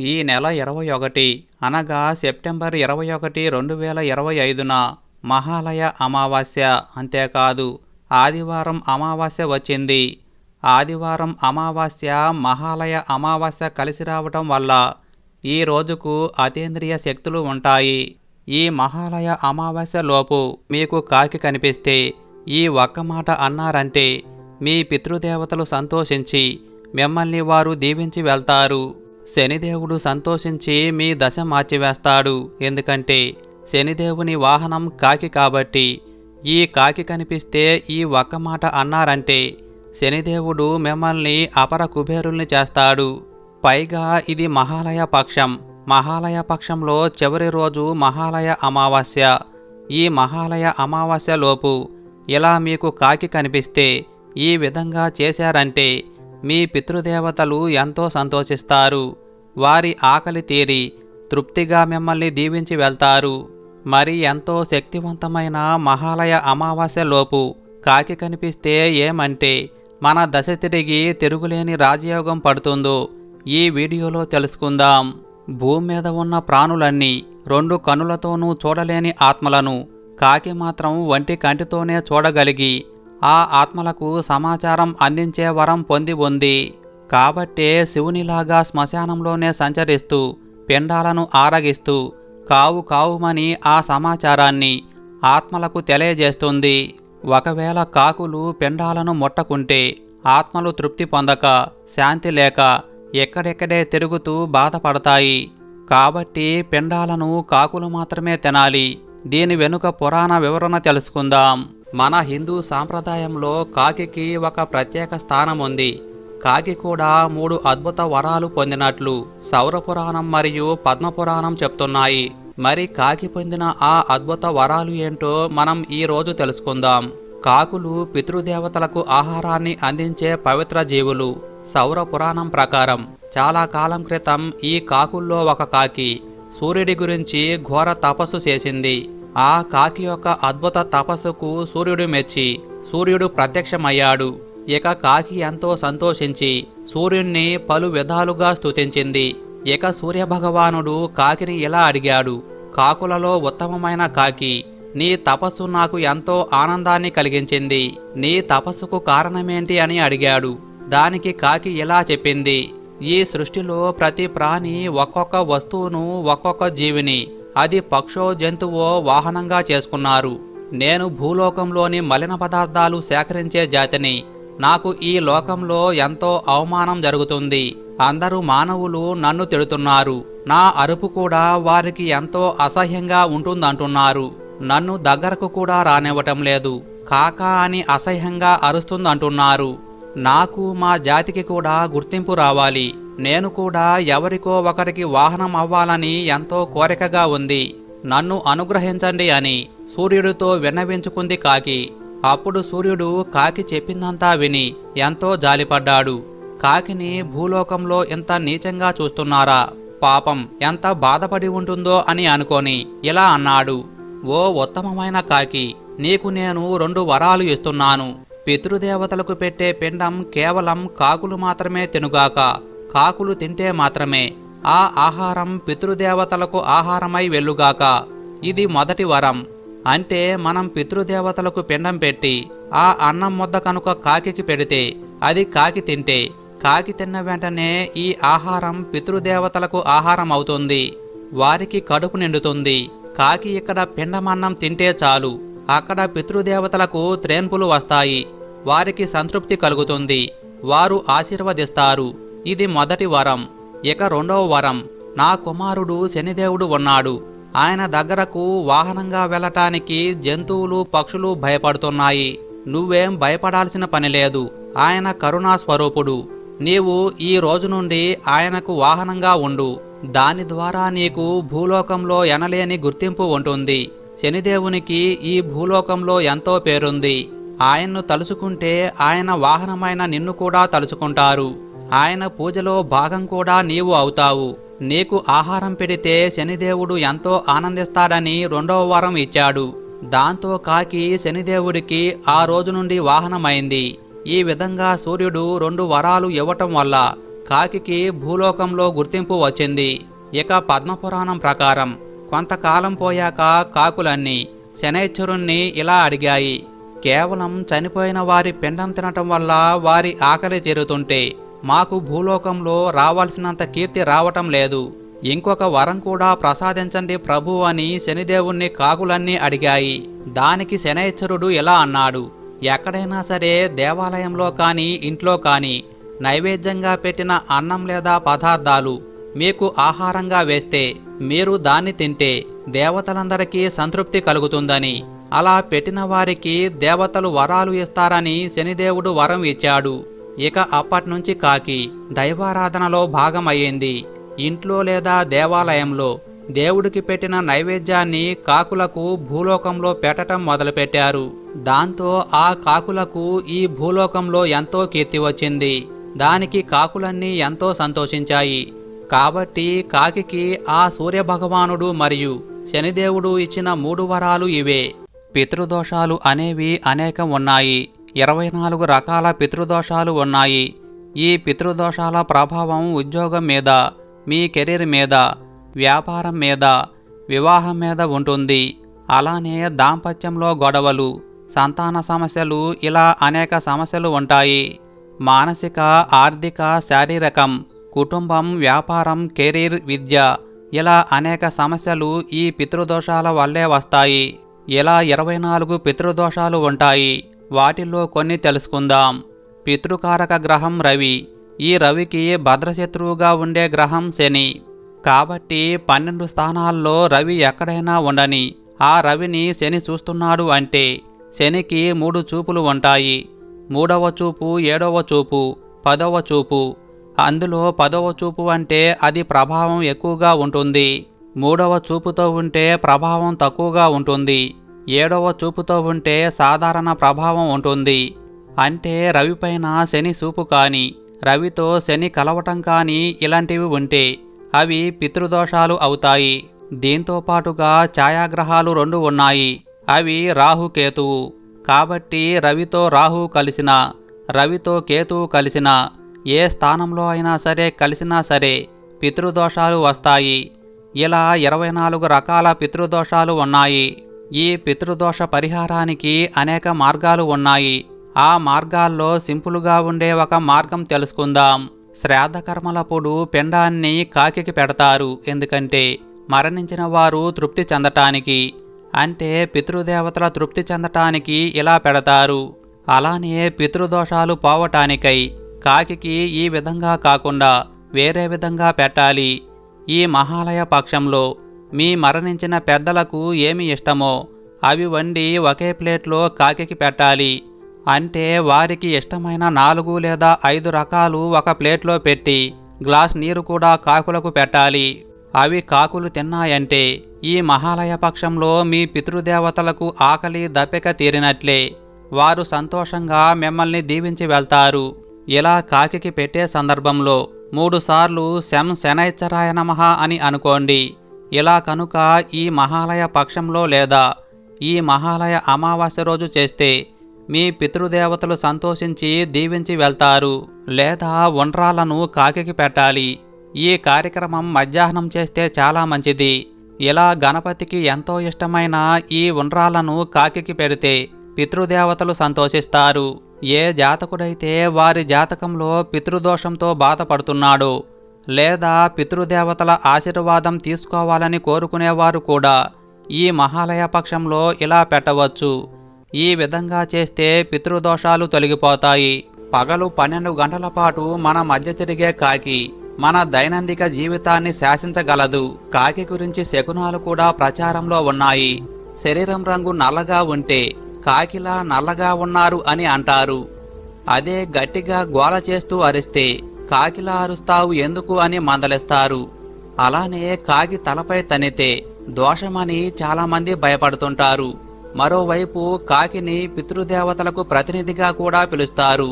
ఈ నెల ఇరవై ఒకటి అనగా సెప్టెంబర్ ఇరవై ఒకటి రెండు వేల ఇరవై ఐదున మహాలయ అమావాస్య. అంతేకాదు ఆదివారం అమావాస్య వచ్చింది. ఆదివారం అమావాస్య మహాలయ అమావాస్య కలిసి రావటం వల్ల ఈ రోజుకు అతీంద్రియ శక్తులు ఉంటాయి. ఈ మహాలయ అమావాస్య లోపు మీకు కాకి కనిపిస్తే ఈ ఒక్క మాట అన్నారంటే మీ పితృదేవతలు సంతోషించి మిమ్మల్ని వారు దీవించి వెళ్తారు. శనిదేవుడు సంతోషించి మీ దశ మార్చివేస్తాడు. ఎందుకంటే శనిదేవుని వాహనం కాకి కాబట్టి ఈ కాకి కనిపిస్తే ఈ ఒక్క మాట అన్నారంటే శనిదేవుడు మిమ్మల్ని అపర కుబేరుల్ని చేస్తాడు. పైగా ఇది మహాలయ పక్షం. మహాలయ పక్షంలో చివరి రోజు మహాలయ అమావాస్య. ఈ మహాలయ అమావాస్య లోపు ఇలా మీకు కాకి కనిపిస్తే ఈ విధంగా చేశారంటే మీ పితృదేవతలు ఎంతో సంతోషిస్తారు. వారి ఆకలి తీరి తృప్తిగా మిమ్మల్ని దీవించి వెళ్తారు. మరి ఎంతో శక్తివంతమైన మహాలయ అమావాస్య లోపు కాకి కనిపిస్తే ఏమంటే మన దశ తిరిగి తిరుగులేని రాజయోగం పడుతుందో ఈ వీడియోలో తెలుసుకుందాం. భూమి మీద ఉన్న ప్రాణులన్నీ రెండు కనులతోనూ చూడలేని ఆత్మలను కాకి మాత్రం వంటి కంటితోనే చూడగలిగి ఆ ఆత్మలకు సమాచారం అందించే వరం పొంది ఉంది. కాబట్టే శివునిలాగా శ్మశానంలోనే సంచరిస్తూ పిండాలను ఆరగిస్తూ కావు కావుమని ఆ సమాచారాన్ని ఆత్మలకు తెలియజేస్తుంది. ఒకవేళ కాకులు పిండాలను ముట్టకుంటే ఆత్మలు తృప్తి పొందక శాంతి లేక ఎక్కడెక్కడే తిరుగుతూ బాధపడతాయి. కాబట్టి పిండాలను కాకులు మాత్రమే తినాలి. దీని వెనుక పురాణ వివరణ తెలుసుకుందాం. మన హిందూ సాంప్రదాయంలో కాకికి ఒక ప్రత్యేక స్థానం ఉంది కాకి కూడా మూడు అద్భుత వరాలు పొందినట్లు సౌరపురాణం మరియు పద్మపురాణం చెప్తున్నాయి. మరి కాకి పొందిన ఆ అద్భుత వరాలు ఏంటో మనం ఈ రోజు తెలుసుకుందాం. కాకులు పితృదేవతలకు ఆహారాన్ని అందించే పవిత్ర జీవులు. సౌర పురాణం ప్రకారం చాలా కాలం క్రితం ఈ కాకుల్లో ఒక కాకి సూర్యుడి గురించి ఘోర తపస్సు చేసింది. ఆ కాకి యొక్క అద్భుత తపస్సుకు సూర్యుడు మెచ్చి సూర్యుడు ప్రత్యక్షమయ్యాడు. ఇక కాకి ఎంతో సంతోషించి సూర్యుణ్ణి పలు విధాలుగా స్తుతించింది. ఇక సూర్యభగవానుడు కాకిని ఇలా అడిగాడు కాకులలో ఉత్తమమైన కాకి నీ తపస్సు నాకు ఎంతో ఆనందాన్ని కలిగించింది. నీ తపస్సుకు కారణమేంటి అని అడిగాడు. దానికి కాకి ఇలా చెప్పింది ఈ సృష్టిలో ప్రతి ప్రాణి ఒక్కొక్క వస్తువును ఒక్కొక్క జీవిని అది పక్షో జంతువో వాహనంగా చేసుకున్నారు. నేను భూలోకంలోని మలిన పదార్థాలు సేకరించే జాతిని నాకు ఈ లోకంలో ఎంతో అవమానం జరుగుతుంది. అందరూ మానవులు నన్ను తిడుతున్నారు. నా అరుపు కూడా వారికి ఎంతో అసహ్యంగా ఉంటుందంటున్నారు. నన్ను దగ్గరకు కూడా రానివ్వటం లేదు. కాకా అని అసహ్యంగా అరుస్తుందంటున్నారు. నాకు మా జాతికి కూడా గుర్తింపు రావాలి. నేను కూడా ఎవరికో ఒకరికి వాహనం అవ్వాలని ఎంతో కోరికగా ఉంది. నన్ను అనుగ్రహించండి అని సూర్యుడితో విన్నవించుకుంది కాకి. అప్పుడు సూర్యుడు కాకి చెప్పిందంతా విని ఎంతో జాలిపడ్డాడు. కాకిని భూలోకంలో ఇంత నీచంగా చూస్తున్నారా? పాపం ఎంత బాధపడి ఉంటుందో అని అనుకొని ఇలా అన్నాడు. ఓ ఉత్తమమైన కాకి నీకు నేను రెండు వరాలు ఇస్తున్నాను. పితృదేవతలకు పెట్టే పిండం కేవలం కాకులు మాత్రమే తినుగాక కాకులు తింటే మాత్రమే ఆ ఆహారం పితృదేవతలకు ఆహారమై వెళ్ళుగాక. ఇది మొదటి వరం. అంటే మనం పితృదేవతలకు పిండం పెట్టి ఆ అన్నం ముద్ద కనుక కాకికి పెడితే అది కాకి తింటే కాకి తిన్న వెంటనే ఈ ఆహారం పితృదేవతలకు ఆహారం అవుతుంది. వారికి కడుపు నిండుతుంది. కాకి ఇక్కడ పిండమన్నం తింటే చాలు. అక్కడ పితృదేవతలకు త్రేన్పులు వస్తాయి. వారికి సంతృప్తి కలుగుతుంది. వారు ఆశీర్వదిస్తారు. ఇది మొదటి వరం. ఇక రెండవ వరం. నా కుమారుడు శనిదేవుడు ఉన్నాడు. ఆయన దగ్గరకు వాహనంగా వెళ్ళటానికి జంతువులు పక్షులు భయపడుతున్నాయి. నువ్వేం భయపడాల్సిన పని లేదు. ఆయన కరుణా స్వరూపుడు. నీవు ఈ రోజు నుండి ఆయనకు వాహనంగా ఉండు. దాని ద్వారా నీకు భూలోకంలో ఎనలేని గుర్తింపు ఉంటుంది. శనిదేవునికి ఈ భూలోకంలో ఎంతో పేరుంది. ఆయన్ను తలుచుకుంటే ఆయన వాహనమైన నిన్ను కూడా తలుచుకుంటారు. ఆయన పూజలో భాగం కూడా నీవు అవుతావు. నీకు ఆహారం పెడితే శనిదేవుడు ఎంతో ఆనందిస్తాడని రెండవ వరం ఇచ్చాడు. దాంతో కాకి శనిదేవుడికి ఆ రోజు నుండి వాహనమైంది. ఈ విధంగా సూర్యుడు రెండు వరాలు ఇవ్వటం వల్ల కాకికి భూలోకంలో గుర్తింపు వచ్చింది. ఇక పద్మపురాణం ప్రకారం కొంతకాలం పోయాక కాకులన్నీ శనైశ్వరుణ్ణి ఇలా అడిగాయి. కేవలం చనిపోయిన వారి పిండం తినటం వల్ల వారి ఆకలి తీరుతుంటే మాకు భూలోకంలో రావాల్సినంత కీర్తి రావటం లేదు. ఇంకొక వరం కూడా ప్రసాదించండి ప్రభు అని శనిదేవుణ్ణి కాకులన్నీ అడిగాయి. దానికి శనైశ్వరుడు ఇలా అన్నాడు. ఎక్కడైనా సరే దేవాలయంలో కానీ ఇంట్లో కానీ నైవేద్యంగా పెట్టిన అన్నం లేదా పదార్థాలు మీకు ఆహారంగా వేస్తే మీరు దాన్ని తింటే దేవతలందరికీ సంతృప్తి కలుగుతుందని అలా పెట్టిన వారికి దేవతలు వరాలు ఇస్తారని శనిదేవుడు వరం ఇచ్చాడు. ఇక అప్పట్నుంచి కాకి దైవారాధనలో భాగమయ్యింది. ఇంట్లో లేదా దేవాలయంలో దేవుడికి పెట్టిన నైవేద్యాన్ని కాకులకు భూలోకంలో పెట్టటం మొదలుపెట్టారు. దాంతో ఆ కాకులకు ఈ భూలోకంలో ఎంతో కీర్తి వచ్చింది. దానికి కాకులన్నీ ఎంతో సంతోషించాయి. కాబట్టి కాకికి ఆ సూర్యభగవానుడు మరియు శనిదేవుడు ఇచ్చిన మూడు వరాలు ఇవే. పితృదోషాలు అనేవి అనేకం ఉన్నాయి. ఇరవై నాలుగు రకాల పితృదోషాలు ఉన్నాయి. ఈ పితృదోషాల ప్రభావం ఉద్యోగం మీద మీ కెరీర్ మీద వ్యాపారం మీద వివాహం మీద ఉంటుంది. అలానే దాంపత్యంలో గొడవలు సంతాన సమస్యలు ఇలా అనేక సమస్యలు ఉంటాయి. మానసిక ఆర్థిక శారీరకం కుటుంబం వ్యాపారం కెరీర్ విద్య ఇలా అనేక సమస్యలు ఈ పితృదోషాల వల్లే వస్తాయి. ఇలా ఇరవై నాలుగు పితృదోషాలు ఉంటాయి. వాటిల్లో కొన్ని తెలుసుకుందాం. పితృకారక గ్రహం రవి. ఈ రవికి భద్రశత్రువుగా ఉండే గ్రహం శని. కాబట్టి పన్నెండు స్థానాల్లో రవి ఎక్కడైనా ఉండని ఆ రవిని శని చూస్తున్నాడు అంటే శనికి మూడు చూపులు ఉంటాయి. మూడవ చూపు ఏడవ చూపు పదవ చూపు. అందులో పదవ చూపు అంటే అది ప్రభావం ఎక్కువగా ఉంటుంది. మూడవ చూపుతో ఉంటే ప్రభావం తక్కువగా ఉంటుంది. ఏడవ చూపుతో ఉంటే సాధారణ ప్రభావం ఉంటుంది. అంటే రవిపైన శని చూపు కానీ రవితో శని కలవటం కానీ ఇలాంటివి ఉంటే అవి పితృదోషాలు అవుతాయి. దీంతో పాటుగా ఛాయాగ్రహాలు రెండు ఉన్నాయి. అవి రాహుకేతువు కాబట్టి రవితో రాహు కలిసిన రవితో కేతువు కలిసిన ఏ స్థానంలో అయినా సరే కలిసినా సరే పితృదోషాలు వస్తాయి. ఇలా ఇరవై నాలుగు రకాల పితృదోషాలు ఉన్నాయి. ఈ పితృదోష పరిహారానికి అనేక మార్గాలు ఉన్నాయి. ఆ మార్గాల్లో సింపుల్గా ఉండే ఒక మార్గం తెలుసుకుందాం. శ్రాద్ధకర్మలప్పుడు పిండాన్ని కాకికి పెడతారు. ఎందుకంటే మరణించిన వారు తృప్తి చెందటానికి అంటే పితృదేవతల తృప్తి చెందటానికి ఇలా పెడతారు. అలానే పితృదోషాలు పోవటానికై కాకికి ఈ విధంగా కాకుండా వేరే విధంగా పెట్టాలి. ఈ మహాలయ పక్షంలో మీ మరణించిన పెద్దలకు ఏమి ఇష్టమో అవి వండి ఒకే ప్లేట్లో కాకికి పెట్టాలి. అంటే వారికి ఇష్టమైన నాలుగు లేదా ఐదు రకాలు ఒక ప్లేట్లో పెట్టి గ్లాస్ నీరు కూడా కాకులకు పెట్టాలి. అవి కాకులు తిన్నాయంటే ఈ మహాలయ పక్షంలో మీ పితృదేవతలకు ఆకలి దప్పిక తీరినట్లే. వారు సంతోషంగా మిమ్మల్ని దీవించి వెళ్తారు. ఇలా కాకికి పెట్టే సందర్భంలో మూడుసార్లు శం శనైచ్చరాయ నమః అని అనుకోండి. ఇలా కనుక ఈ మహాలయ పక్షంలో లేదా ఈ మహాలయ అమావాస్య రోజు చేస్తే మీ పితృదేవతలు సంతోషించి దీవించి వెళ్తారు లేదా ఉండ్రాలను కాకికి పెట్టాలి. ఈ కార్యక్రమం మధ్యాహ్నం చేస్తే చాలా మంచిది. ఇలా గణపతికి ఎంతో ఇష్టమైన ఈ ఉండ్రాలను కాకికి పెడితే పితృదేవతలు సంతోషిస్తారు. ఏ జాతకుడైతే వారి జాతకంలో పితృదోషంతో బాధపడుతున్నాడో లేదా పితృదేవతల ఆశీర్వాదం తీసుకోవాలని కోరుకునేవారు కూడా ఈ మహాలయ పక్షంలో ఇలా పెట్టవచ్చు. ఈ విధంగా చేస్తే పితృదోషాలు తొలగిపోతాయి. పగలు పన్నెండు గంటల పాటు మన మధ్య తిరిగే కాకి మన దైనందిక జీవితాన్ని శాసించగలదు. కాకి గురించి శకునాలు కూడా ప్రచారంలో ఉన్నాయి. శరీరం రంగు నల్లగా ఉంటే కాకిలా నల్లగా ఉన్నారు అని అంటారు. అదే గట్టిగా గోల చేస్తూ అరిస్తే కాకిలా అరుస్తావు ఎందుకు అని మందలిస్తారు. అలానే కాకి తలపై తనితే దోషమని చాలామంది భయపడుతుంటారు. మరోవైపు కాకిని పితృదేవతలకు ప్రతినిధిగా కూడా పిలుస్తారు.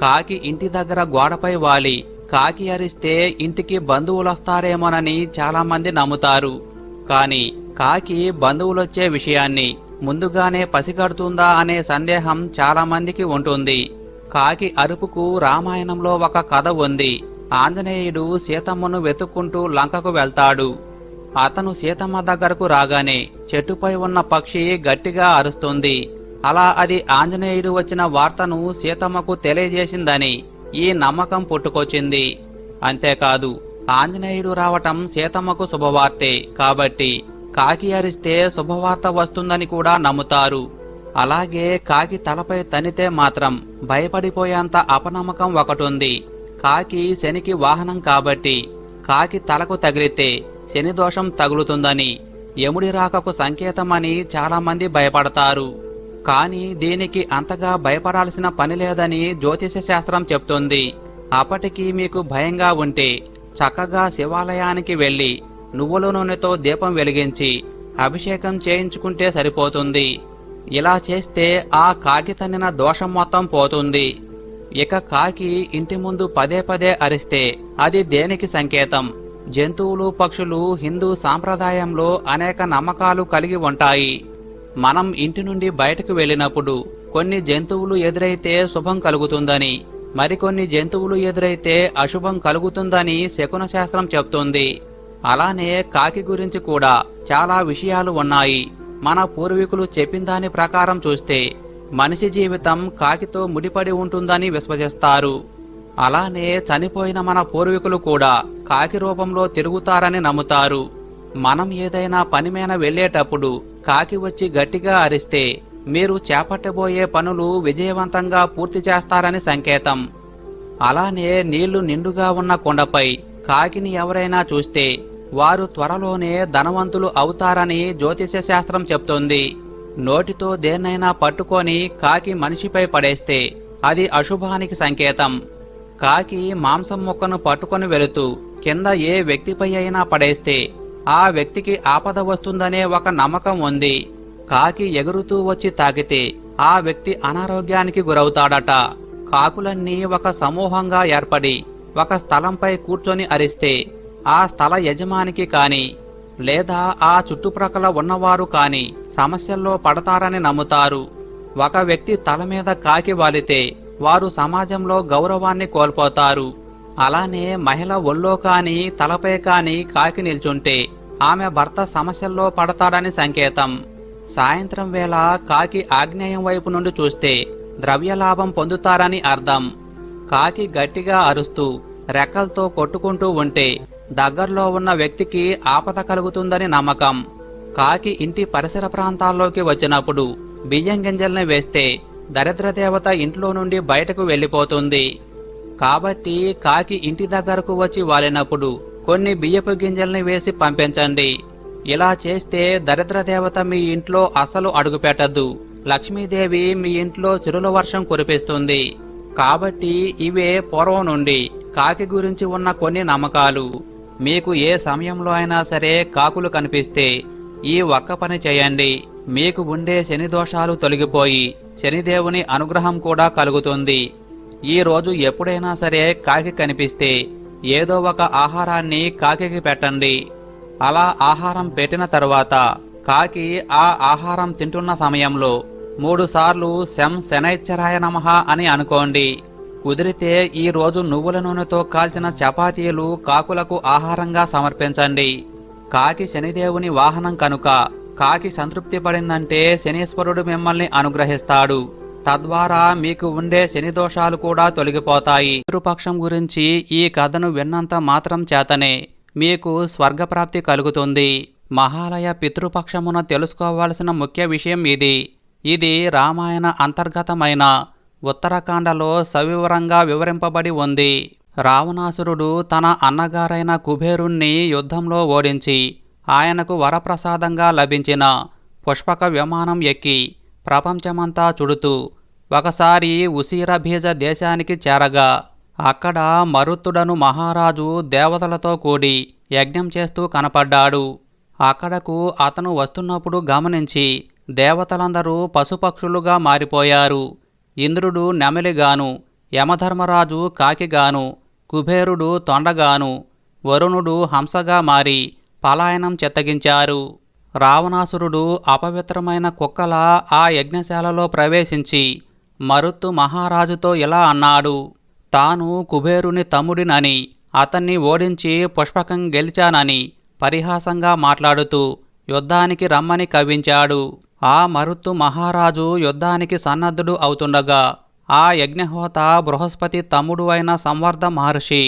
కాకి ఇంటి దగ్గర గోడపై వాలి కాకి అరిస్తే ఇంటికి బంధువులొస్తారేమోనని చాలామంది నమ్ముతారు. కానీ కాకి బంధువులొచ్చే విషయాన్ని ముందుగానే పసిగడుతుందా అనే సందేహం చాలామందికి ఉంటుంది. కాకి అరుపుకు రామాయణంలో ఒక కథ ఉంది. ఆంజనేయుడు సీతమ్మను వెతుక్కుంటూ లంకకు వెళ్తాడు. అతను సీతమ్మ దగ్గరకు రాగానే చెట్టుపై ఉన్న పక్షి గట్టిగా అరుస్తుంది. అలా అది ఆంజనేయుడు వచ్చిన వార్తను సీతమ్మకు తెలియజేసిందని ఈ నమ్మకం పుట్టుకొచ్చింది. అంతేకాదు ఆంజనేయుడు రావటం సీతమ్మకు శుభవార్తే కాబట్టి కాకి అరిస్తే శుభవార్త వస్తుందని కూడా నమ్ముతారు. అలాగే కాకి తలపై తనితే మాత్రం భయపడిపోయేంత అపనమ్మకం ఒకటుంది. కాకి శనికి వాహనం కాబట్టి కాకి తలకు తగిలితే శని దోషం తగులుతుందని యముడి రాకకు సంకేతమని చాలామంది భయపడతారు. కానీ దీనికి అంతగా భయపడాల్సిన పని లేదని జ్యోతిష శాస్త్రం చెప్తుంది. అప్పటికి మీకు భయంగా ఉంటే చక్కగా శివాలయానికి వెళ్ళి నువ్వుల నూనెతో దీపం వెలిగించి అభిషేకం చేయించుకుంటే సరిపోతుంది. ఇలా చేస్తే ఆ కాకి తన్నిన దోషం మొత్తం పోతుంది. ఇక కాకి ఇంటి ముందు పదే పదే అరిస్తే అది దేనికి సంకేతం? జంతువులు పక్షులు హిందూ సాంప్రదాయంలో అనేక నమ్మకాలు కలిగి ఉంటాయి. మనం ఇంటి నుండి బయటకు వెళ్ళినప్పుడు కొన్ని జంతువులు ఎదురైతే శుభం కలుగుతుందని మరికొన్ని జంతువులు ఎదురైతే అశుభం కలుగుతుందని శకున శాస్త్రం చెప్తుంది. అలానే కాకి గురించి కూడా చాలా విషయాలు ఉన్నాయి. మన పూర్వీకులు చెప్పిన దాని ప్రకారం చూస్తే మనిషి జీవితం కాకితో ముడిపడి ఉంటుందని విశ్వసిస్తారు. అలానే చనిపోయిన మన పూర్వీకులు కూడా కాకి రూపంలో తిరుగుతారని నమ్ముతారు. మనం ఏదైనా పని మీద వెళ్ళేటప్పుడు కాకి వచ్చి గట్టిగా అరిస్తే మీరు చేపట్టబోయే పనులు విజయవంతంగా పూర్తి చేస్తారని సంకేతం. అలానే నీళ్ళు నిండుగా ఉన్న కొండపై కాకిని ఎవరైనా చూస్తే వారు త్వరలోనే ధనవంతులు అవుతారని జ్యోతిష శాస్త్రం చెప్తోంది. నోటితో దేన్నైనా పట్టుకొని కాకి మనిషిపై పడేస్తే అది అశుభానికి సంకేతం. కాకి మాంసం ముక్కను పట్టుకొని వెళుతూ కింద ఏ వ్యక్తిపై అయినా పడేస్తే ఆ వ్యక్తికి ఆపద వస్తుందనే ఒక నమ్మకం ఉంది. కాకి ఎగురుతూ వచ్చి తాకితే ఆ వ్యక్తి అనారోగ్యానికి గురవుతాడట. కాకులన్నీ ఒక సమూహంగా ఏర్పడి ఒక స్థలంపై కూర్చొని అరిస్తే ఆ స్థల యజమానికి కాని లేదా ఆ చుట్టుప్రక్కల ఉన్నవారు కాని సమస్యల్లో పడతారని నమ్ముతారు. ఒక వ్యక్తి తల మీద కాకి వాలితే వారు సమాజంలో గౌరవాన్ని కోల్పోతారు. అలానే మహిళ ఒళ్ళో కాని తలపై కాని కాకి నిల్చుంటే ఆమె భర్త సమస్యల్లో పడతాడని సంకేతం. సాయంత్రం వేళ కాకి ఆగ్నేయం వైపు నుండి చూస్తే ద్రవ్యలాభం పొందుతారని అర్థం. కాకి గట్టిగా అరుస్తూ రెక్కలతో కొట్టుకుంటూ ఉంటే దగ్గరలో ఉన్న వ్యక్తికి ఆపద కలుగుతుందని నమ్మకం. కాకి ఇంటి పరిసర ప్రాంతాల్లోకి వచ్చినప్పుడు బియ్యం గింజల్ని వేస్తే దరిద్ర దేవత ఇంట్లో నుండి బయటకు వెళ్ళిపోతుంది. కాబట్టి కాకి ఇంటి దగ్గరకు వచ్చి వాలినప్పుడు కొన్ని బియ్యపు గింజల్ని వేసి పంపించండి. ఇలా చేస్తే దరిద్ర దేవత మీ ఇంట్లో అసలు అడుగుపెట్టద్దు. లక్ష్మీదేవి మీ ఇంట్లో చిరుల వర్షం కురిపిస్తుంది. కాబట్టి ఇవే పూర్వం నుండి కాకి గురించి ఉన్న కొన్ని నమ్మకాలు. మీకు ఏ సమయంలో అయినా సరే కాకులు కనిపిస్తే ఈ ఒక్క పని చేయండి. మీకు ఉండే శని దోషాలు తొలగిపోయి శనిదేవుని అనుగ్రహం కూడా కలుగుతుంది. ఈ రోజు ఎప్పుడైనా సరే కాకి కనిపిస్తే ఏదో ఒక ఆహారాన్ని కాకికి పెట్టండి. అలా ఆహారం పెట్టిన తర్వాత కాకి ఆ ఆహారం తింటున్న సమయంలో మూడుసార్లు శం శనైశ్చరాయ నమః అని అనుకోండి. కుదిరితే ఈ రోజు నువ్వుల నూనెతో కాల్చిన చపాతీలు కాకులకు ఆహారంగా సమర్పించండి. కాకి శనిదేవుని వాహనం కనుక కాకి సంతృప్తి పడిందంటే శనీశ్వరుడు మిమ్మల్ని అనుగ్రహిస్తాడు. తద్వారా మీకు ఉండే శని దోషాలు కూడా తొలగిపోతాయి. పితృపక్షం గురించి ఈ కథను విన్నంత మాత్రం చేతనే మీకు స్వర్గప్రాప్తి కలుగుతుంది. మహాలయ పితృపక్షమున తెలుసుకోవాల్సిన ముఖ్య విషయం ఇది. ఇది రామాయణ అంతర్గతమైన ఉత్తరాఖండలో సవివరంగా వివరింపబడి ఉంది. రావణాసురుడు తన అన్నగారైన కుబేరుణ్ణి యుద్ధంలో ఓడించి ఆయనకు వరప్రసాదంగా లభించిన పుష్పక విమానం ఎక్కి ప్రపంచమంతా చుడుతూ ఒకసారి ఉసిరబీజ దేశానికి చేరగా అక్కడ మరుత్తుడను మహారాజు దేవతలతో కూడి యజ్ఞం చేస్తూ కనపడ్డాడు. అక్కడకు అతను వస్తున్నప్పుడు గమనించి దేవతలందరూ పశుపక్షులుగా మారిపోయారు. ఇంద్రుడు నెమలిగాను యమధర్మరాజు కాకిగాను కుబేరుడు తొండగాను వరుణుడు హంసగా మారి పలాయనం చెత్తగించారు. రావణాసురుడు అపవిత్రమైన కుక్కల ఆ యజ్ఞశాలలో ప్రవేశించి మరుత్తు మహారాజుతో ఇలా అన్నాడు తాను కుబేరుని తమ్ముడినని అతన్ని ఓడించి పుష్పకం గెలిచానని పరిహాసంగా మాట్లాడుతూ యుద్ధానికి రమ్మని కవ్వించాడు. ఆ మరుత్తు మహారాజు యుద్ధానికి సన్నద్ధుడు అవుతుండగా ఆ యజ్ఞహోత బృహస్పతి తమ్ముడు అయిన సంవర్ధ మహర్షి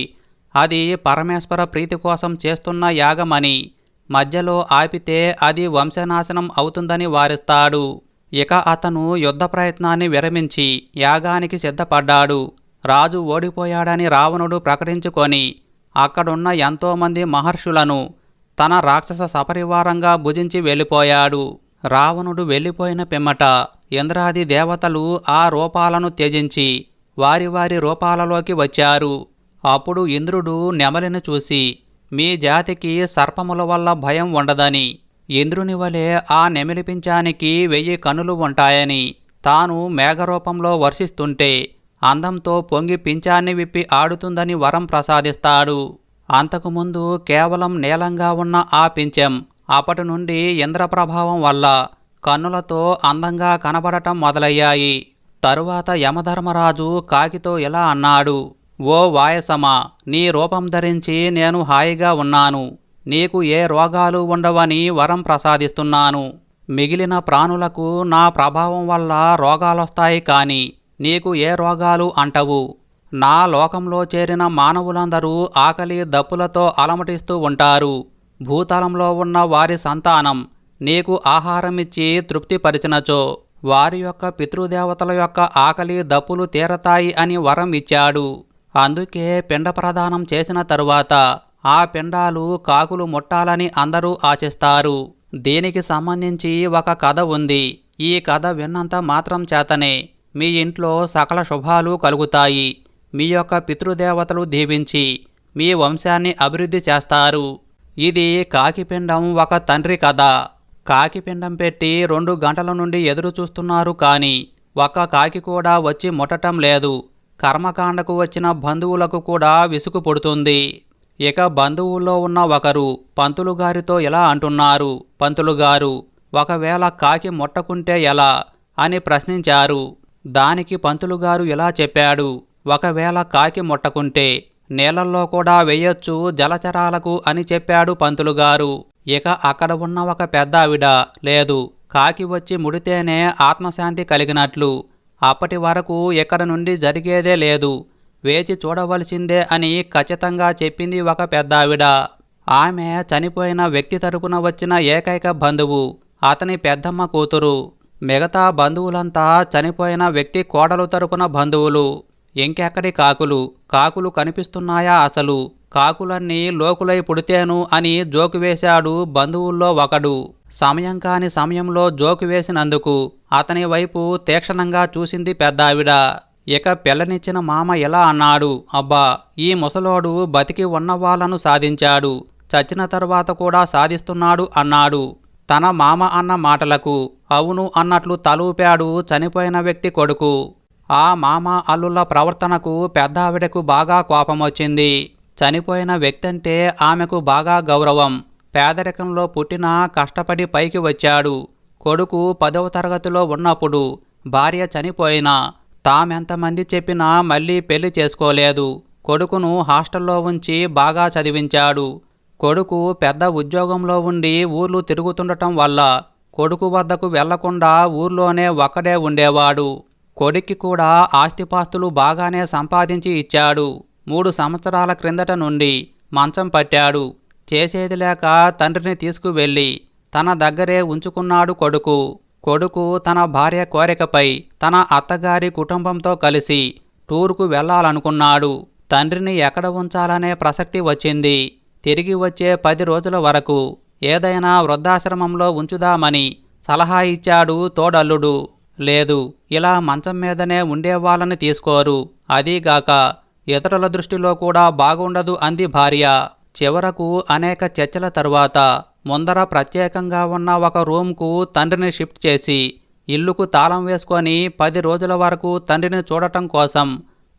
అది పరమేశ్వర ప్రీతి కోసం చేస్తున్న యాగమని మధ్యలో ఆపితే అది వంశనాశనం అవుతుందని వారిస్తాడు. ఇక అతను యుద్ధ ప్రయత్నాన్ని విరమించి యాగానికి సిద్ధపడ్డాడు. రాజు ఓడిపోయాడని రావణుడు ప్రకటించుకొని అక్కడున్న ఎంతోమంది మహర్షులను తన రాక్షస సపరివారంగా భుజించి వెళ్ళిపోయాడు. రావణుడు వెళ్ళిపోయిన పిమ్మట ఇంద్రాది దేవతలు ఆ రూపాలను త్యజించి వారి వారి రూపాలలోకి వచ్చారు. అప్పుడు ఇంద్రుడు నెమలిని చూసి మీ జాతికి సర్పముల వల్ల భయం ఉండదని ఇంద్రుని వలె ఆ నెమిలిపించానికి వెయ్యి కనులు ఉంటాయని తాను మేఘరూపంలో వర్షిస్తుంటే అందంతో పొంగి పించాన్ని విప్పి ఆడుతుందని వరం ప్రసాదిస్తాడు. అంతకుముందు కేవలం నీలంగా ఉన్న ఆ పింఛం అప్పటి నుండి ఇంద్రప్రభావం వల్ల కన్నులతో అందంగా కనబడటం మొదలయ్యాయి. తరువాత యమధర్మరాజు కాకితో ఇలా అన్నాడు ఓ వాయసమా నీ రూపం ధరించి నేను హాయిగా ఉన్నాను. నీకు ఏ రోగాలు ఉండవని వరం ప్రసాదిస్తున్నాను. మిగిలిన ప్రాణులకు నా ప్రభావం వల్ల రోగాలొస్తాయి కాని నీకు ఏ రోగాలు అంటవు. నా లోకంలో చేరిన మానవులందరూ ఆకలి దప్పులతో అలమటిస్తూ ఉంటారు. భూతలంలో ఉన్న వారి సంతానం నీకు ఆహారమిచ్చి తృప్తిపరిచినచో వారి యొక్క పితృదేవతల యొక్క ఆకలి దప్పులు తీరతాయి అని వరం ఇచ్చాడు. అందుకే పిండ ప్రదానం చేసిన తరువాత ఆ పిండాలు కాకులు ముట్టాలని అందరూ ఆశిస్తారు. దీనికి సంబంధించి ఒక కథ ఉంది. ఈ కథ విన్నంత మాత్రం చేతనే మీ ఇంట్లో సకల శుభాలు కలుగుతాయి. మీ యొక్క పితృదేవతలు దీవించి మీ వంశాన్ని అభివృద్ధి చేస్తారు. ఇది కాకిపిండం ఒక తండ్రి కథ. కాకిపిండం పెట్టి రెండు గంటల నుండి ఎదురు చూస్తున్నారు కానీ ఒక్క కాకి కూడా వచ్చి ముట్టటం లేదు. కర్మకాండకు వచ్చిన బంధువులకు కూడా విసుగు పుడుతుంది. ఇక బంధువుల్లో ఉన్న ఒకరు పంతులు గారితో ఇలా అంటున్నారు. పంతులు గారు ఒకవేళ కాకి ముట్టకుంటే ఎలా అని ప్రశ్నించారు. దానికి పంతులు గారు ఇలా చెప్పాడు. ఒకవేళ కాకి ముట్టకుంటే నీళ్ళల్లో కూడా వేయొచ్చు జలచరాలకు అని చెప్పాడు పంతులుగారు. ఇక అక్కడ ఉన్న ఒక పెద్ద ఆవిడ లేదు. కాకి వచ్చి ముడితేనే ఆత్మశాంతి కలిగినట్లు. అప్పటి వరకు ఇక్కడ నుండి జరిగేదే లేదు. వేచి చూడవలసిందే అని ఖచ్చితంగా చెప్పింది ఒక పెద్ద ఆవిడ ఆమె చనిపోయిన వ్యక్తి తరపున వచ్చిన ఏకైక బంధువు అతని పెద్దమ్మ కూతురు. మిగతా బంధువులంతా చనిపోయిన వ్యక్తి కోడలు తరపున బంధువులు. ఇంకెక్కడి కాకులు కాకులు కనిపిస్తున్నాయా అసలు? కాకులన్నీ లోకులై పుడితేను అని జోకు వేశాడు బంధువుల్లో ఒకడు. సమయం కాని సమయంలో జోకు వేసినందుకు అతని వైపు తీక్షణంగా చూసింది పెద్దావిడ. ఇక పిల్లనిచ్చిన మామ ఇలా అన్నాడు అబ్బా ఈ ముసలోడు బతికి ఉన్న వాళ్ళను సాధించాడు. చచ్చిన తరువాత కూడా సాధిస్తున్నాడు అన్నాడు. తన మామ అన్న మాటలకు అవును అన్నట్లు తలూపాడు చనిపోయిన వ్యక్తి కొడుకు. ఆ మామ అల్లుల ప్రవర్తనకు పెద్ద ఆవిడకు బాగా కోపం వచ్చింది చనిపోయిన వ్యక్తి అంటే ఆమెకు బాగా గౌరవం. పేదరికంలో పుట్టిన కష్టపడి పైకి వచ్చాడు. కొడుకు పదవ తరగతిలో ఉన్నప్పుడు భార్య చనిపోయినా తామెంతమంది చెప్పినా మళ్ళీ పెళ్ళి చేసుకోలేదు. కొడుకును హాస్టల్లో ఉంచి బాగా చదివించాడు. కొడుకు పెద్ద ఉద్యోగంలో ఉండి ఊర్లు తిరుగుతుండటం వల్ల కొడుకు వద్దకు వెళ్ళకుండా ఊర్లోనే ఒక్కడే ఉండేవాడు. కొడుక్కి కూడా ఆస్తిపాస్తులు బాగానే సంపాదించి ఇచ్చాడు. మూడు సంవత్సరాల క్రిందట నుండి మంచం పట్టాడు. చేసేది లేక తండ్రిని తీసుకువెళ్ళి తన దగ్గరే ఉంచుకున్నాడు కొడుకు. కొడుకు తన భార్య కోరికపై తన అత్తగారి కుటుంబంతో కలిసి టూర్కు వెళ్ళాలనుకున్నాడు. తండ్రిని ఎక్కడ ఉంచాలనే ప్రసక్తి వచ్చింది. తిరిగి వచ్చే పది రోజుల వరకు ఏదైనా వృద్ధాశ్రమంలో ఉంచుదామని సలహా ఇచ్చాడు తోడల్లుడు. లేదు ఇలా మంచం మీదనే ఉండేవాళ్ళని తీసుకోరు. అదీగాక ఇతరుల దృష్టిలో కూడా బాగుండదు అంది భార్య. చివరకు అనేక చర్చల తరువాత ముందర ప్రత్యేకంగా ఉన్న ఒక రూమ్కు తండ్రిని షిఫ్ట్ చేసి ఇల్లుకు తాళం వేసుకొని పది రోజుల వరకు తండ్రిని చూడటం కోసం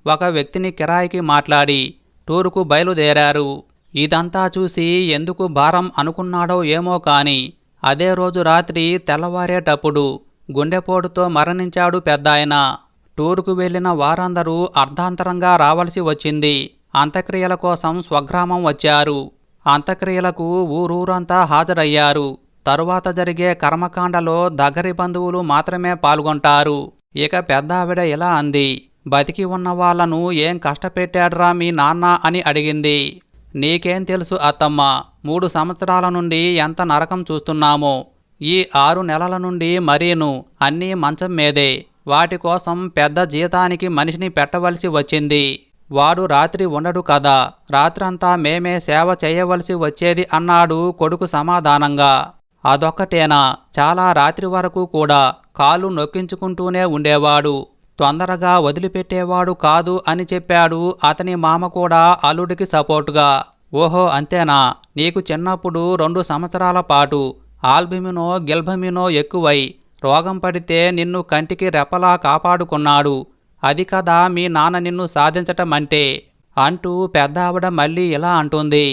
ఒక వ్యక్తిని కిరాయికి మాట్లాడి టూరుకు బయలుదేరారు. ఇదంతా చూసి ఎందుకు భారం అనుకున్నాడో ఏమో కాని అదే రోజు రాత్రి తెల్లవారేటప్పుడు గుండెపోటుతో మరణించాడు పెద్దాయన. టూరుకు వెళ్ళిన వారందరూ అర్ధాంతరంగా రావలసి వచ్చింది. అంత్యక్రియల కోసం స్వగ్రామం వచ్చారు. అంత్యక్రియలకు ఊరూరంతా హాజరయ్యారు. తరువాత జరిగే కర్మకాండలో దగ్గరి బంధువులు మాత్రమే పాల్గొంటారు. ఇక పెద్ద ఆవిడ ఇలా అంది బతికి ఉన్న వాళ్ళను ఏం కష్టపెట్టాడ్రా మీ నాన్న? అని అడిగింది. నీకేం తెలుసు అత్తమ్మ మూడు సంవత్సరాల నుండి ఎంత నరకం చూస్తున్నామో. ఈ ఆరు నెలల నుండి మరీను అన్నీ మంచం మీదే. వాటి కోసం పెద్ద జీతానికి మనిషిని పెట్టవలసి వచ్చింది. వాడు రాత్రి ఉండడు కదా రాత్రంతా మేమే సేవ చేయవలసి వచ్చేది అన్నాడు కొడుకు సమాధానంగా. అదొక్కటేనా చాలా రాత్రి వరకు కూడా కాలు నొక్కించుకుంటూనే ఉండేవాడు. తొందరగా వదిలిపెట్టేవాడు కాదు అని చెప్పాడు అతని మామ కూడా అల్లుడికి సపోర్టుగా. ఓహో అంతేనా నీకు చిన్నప్పుడు రెండు సంవత్సరాల పాటు ఆల్బిమినో గిల్బమినో ఎక్కువై. రోగం పడితే నిన్ను కంటికి రెపలా కాపాడుకున్నాడు. అది కదా మీ నాన్న నిన్ను సాధించటం అంటే అంటూ పెద్ద ఆవిడ మళ్ళీ ఇలా అంటుంది.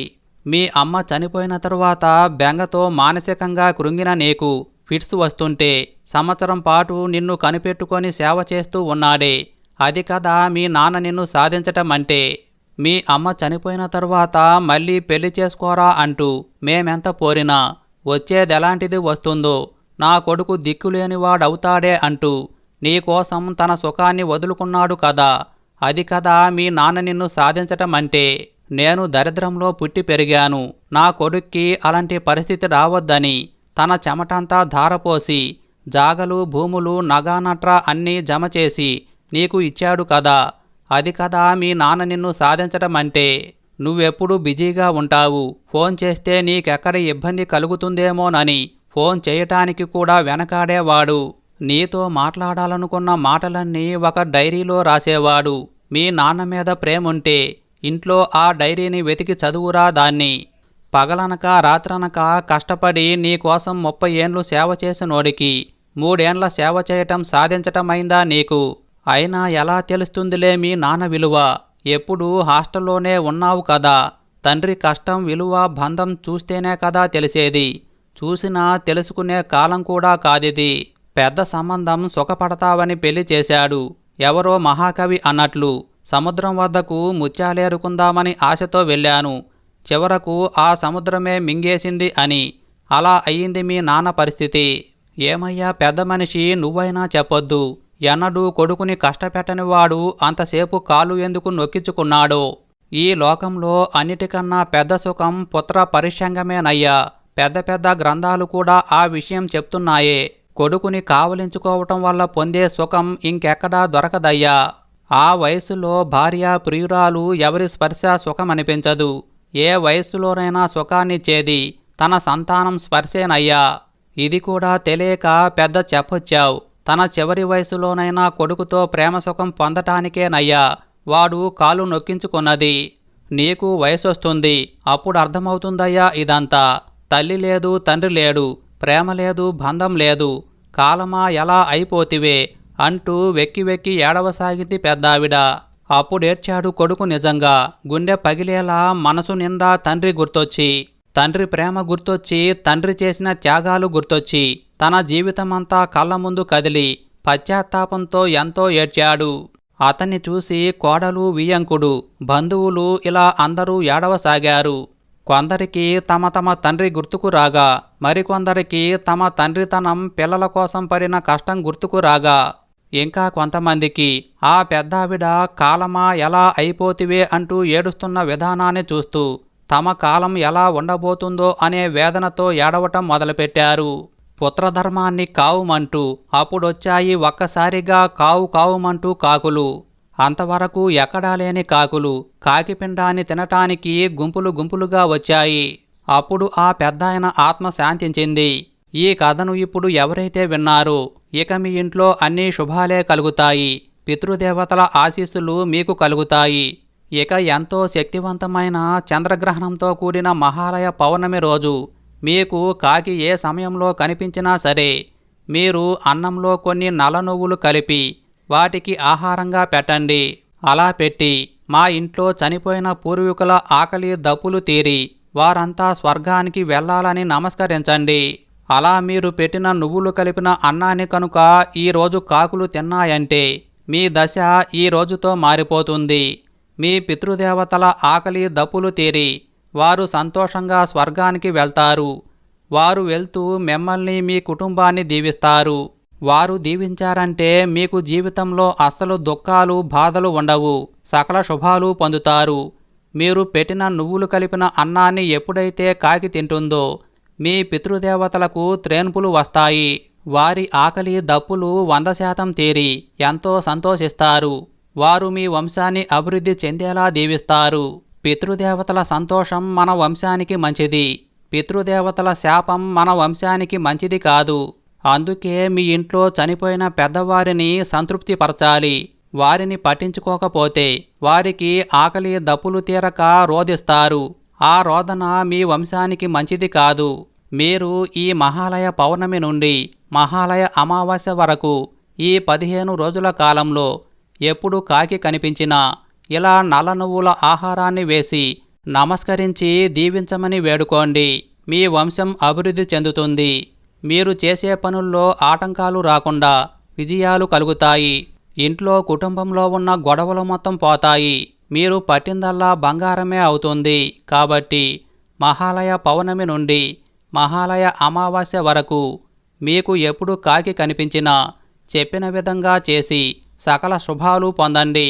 మీ అమ్మ చనిపోయిన తరువాత బెంగతో మానసికంగా కృంగిన నీకు ఫిట్స్ వస్తుంటే సంవత్సరం పాటు నిన్ను కనిపెట్టుకొని సేవ చేస్తూ ఉన్నాడే. అది కదా మీ నాన్న నిన్ను సాధించటం అంటే మీ అమ్మ చనిపోయిన తరువాత మళ్ళీ పెళ్ళి చేసుకోరా అంటూ మేమెంత పోరినా. వచ్చేదెలాంటిది వస్తుందో? నా కొడుకు దిక్కులేనివాడవుతాడే అంటూ నీకోసం తన సుఖాన్ని వదులుకున్నాడు కదా. అది కదా మీ నాన్న నిన్ను సాధించటం అంటే నేను దరిద్రంలో పుట్టి పెరిగాను. నా కొడుక్కి అలాంటి పరిస్థితి రావద్దని తన చెమటంతా ధారపోసి జాగలు భూములు నగానట్రా అన్నీ జమ చేసి నీకు ఇచ్చాడు కదా. అది కదా మీ నాన్న నిన్ను సాధించటం అంటే నువ్వెప్పుడు బిజీగా ఉంటావు. ఫోన్ చేస్తే నీకెక్కడ ఇబ్బంది కలుగుతుందేమోనని ఫోన్ చేయటానికి కూడా వెనకాడేవాడు నీతో మాట్లాడాలనుకున్న మాటలన్నీ ఒక డైరీలో రాసేవాడు. మీ నాన్న మీద ప్రేముంటే ఇంట్లో ఆ డైరీని వెతికి చదువురా దాన్ని. పగలనక రాత్రనక కష్టపడి నీకోసం ముప్పై ఏండ్లు సేవ చేసినోడికి మూడేండ్ల సేవ చేయటం సాధించటమైందా నీకు? అయినా ఎలా తెలుస్తుందిలే మీ నాన్న విలువ? ఎప్పుడు హాస్టల్లోనే ఉన్నావు కదా? తండ్రి కష్టం విలువ బంధం చూస్తేనే కదా తెలిసేది. చూసినా తెలుసుకునే కాలం కూడా కాదిది. పెద్ద సంబంధం సుఖపడతావని పెళ్ళి చేశాడు. ఎవరో మహాకవి అన్నట్లు సముద్రం వద్దకు ముత్యాలేరుకుందామని ఆశతో వెళ్ళాను. చివరకు ఆ సముద్రమే మింగేసింది అని. అలా అయ్యింది మీ నాన్న పరిస్థితి. ఏమయ్యా పెద్ద మనిషి నువ్వైనా చెప్పొద్దు. ఎన్నడూ కొడుకుని కష్టపెట్టనివాడు అంతసేపు కాలు ఎందుకు నొక్కించుకున్నాడో? ఈ లోకంలో అన్నిటికన్నా పెద్ద సుఖం పుత్ర పరిశంగమేనయ్యా. పెద్ద పెద్ద గ్రంథాలు కూడా ఆ విషయం చెప్తున్నాయే. కొడుకుని కావలించుకోవటం వల్ల పొందే సుఖం ఇంకెక్కడా దొరకదయ్యా. ఆ వయసులో భార్య ప్రియురాలు ఎవరి స్పర్శ సుఖమనిపించదు. ఏ వయస్సులోనైనా సుఖాన్నిచ్చేది తన సంతానం స్పర్శేనయ్యా. ఇది కూడా తెలియక పెద్ద చెప్పొచ్చావు. తన చివరి వయసులోనైనా కొడుకుతో ప్రేమ సుఖం పొందటానికేనయ్యా. వాడు కాలు నొక్కించుకున్నది. నీకు వయసొస్తుంది. అప్పుడు అర్థమవుతుందయ్యా ఇదంతా. తల్లి లేదు తండ్రి లేడు. ప్రేమ లేదు బంధం లేదు. కాలమా ఎలా అయిపోతివే అంటూ వెక్కి వెక్కి ఏడవసాగింది పెద్దావిడ. అప్పుడేడ్చాడు కొడుకు నిజంగా. గుండె పగిలేలా మనసు నిండా తండ్రి గుర్తొచ్చి తండ్రి ప్రేమ గుర్తొచ్చి తండ్రి చేసిన త్యాగాలు గుర్తొచ్చి తన జీవితమంతా కళ్ళ ముందు కదిలి పశ్చాత్తాపంతో ఎంతో ఏడ్చాడు. అతన్ని చూసి కోడలు వియ్యంకుడు బంధువులు ఇలా అందరూ ఏడవసాగారు. కొందరికి తమ తమ తండ్రి గుర్తుకు రాగా మరికొందరికి తమ తండ్రితనం పిల్లల కోసం పడిన కష్టం గుర్తుకు రాగా ఇంకా కొంతమందికి ఆ పెద్దావిడ కాలమా ఎలా అయిపోతివే అంటూ ఏడుస్తున్న విధానాన్ని చూస్తూ తమ కాలం ఎలా ఉండబోతుందో అనే వేదనతో ఏడవటం మొదలుపెట్టారు. పుత్రధర్మాన్ని కావుమంటూ అప్పుడొచ్చాయి ఒక్కసారిగా కావు కావుమంటూ కాకులు. అంతవరకు ఎక్కడా లేని కాకులు కాకిపిండాన్ని తినటానికి గుంపులు గుంపులుగా వచ్చాయి. అప్పుడు ఆ పెద్దాయన ఆత్మ శాంతించింది. ఈ కథను ఇప్పుడు ఎవరైతే విన్నారో ఇక మీ ఇంట్లో అన్ని శుభాలే కలుగుతాయి. పితృదేవతల ఆశీస్సులు మీకు కలుగుతాయి. ఇక ఎంతో శక్తివంతమైన చంద్రగ్రహణంతో కూడిన మహాలయ పౌర్ణమి రోజు మీకు కాకి ఏ సమయంలో కనిపించినా సరే మీరు అన్నంలో కొన్ని నల్ల నువ్వులు కలిపి వాటికి ఆహారంగా పెట్టండి. అలా పెట్టి మా ఇంట్లో చనిపోయిన పూర్వీకుల ఆకలి దప్పులు తీరి వారంతా స్వర్గానికి వెళ్ళాలని నమస్కరించండి. అలా మీరు పెట్టిన నువ్వులు కలిపిన అన్నాన్ని కనుక ఈరోజు కాకులు తిన్నాయంటే మీ దశ ఈ రోజుతో మారిపోతుంది. మీ పితృదేవతల ఆకలి దప్పులు తీరి వారు సంతోషంగా స్వర్గానికి వెళ్తారు. వారు వెళ్తూ మిమ్మల్ని మీ కుటుంబాన్ని దీవిస్తారు. వారు దీవించారంటే మీకు జీవితంలో అస్సలు దుఃఖాలు బాధలు ఉండవు సకల శుభాలు పొందుతారు. మీరు పెట్టిన నువ్వులు కలిపిన అన్నాన్ని ఎప్పుడైతే కాకి తింటుందో మీ పితృదేవతలకు త్రేన్పులు వస్తాయి. వారి ఆకలి దప్పులు వంద శాతం తీరి ఎంతో సంతోషిస్తారు. వారు మీ వంశాన్ని అభివృద్ధి చెందేలా దీవిస్తారు. పితృదేవతల సంతోషం మన వంశానికి మంచిది. పితృదేవతల శాపం మన వంశానికి మంచిది కాదు. అందుకే మీ ఇంట్లో చనిపోయిన పెద్దవారిని సంతృప్తిపరచాలి. వారిని పట్టించుకోకపోతే వారికి ఆకలి దప్పులు తీరక రోధిస్తారు. ఆ రోదన మీ వంశానికి మంచిది కాదు. మీరు ఈ మహాలయ పౌర్ణమి నుండి మహాలయ అమావాస్య వరకు ఈ పదిహేను రోజుల కాలంలో ఎప్పుడు కాకి కనిపించినా ఇలా నల్ల నువ్వుల ఆహారాన్ని వేసి నమస్కరించి దీవించమని వేడుకోండి. మీ వంశం అభివృద్ధి చెందుతుంది. మీరు చేసే పనుల్లో ఆటంకాలు రాకుండా విజయాలు కలుగుతాయి. ఇంట్లో కుటుంబంలో ఉన్న గొడవలు మొత్తం పోతాయి. మీరు పట్టిందల్లా బంగారమే అవుతుంది. కాబట్టి మహాలయ పౌర్ణమి నుండి మహాలయ అమావాస్య వరకు మీకు ఎప్పుడు కాకి కనిపించినా చెప్పిన విధంగా చేసి సకల శుభాలు పొందండి.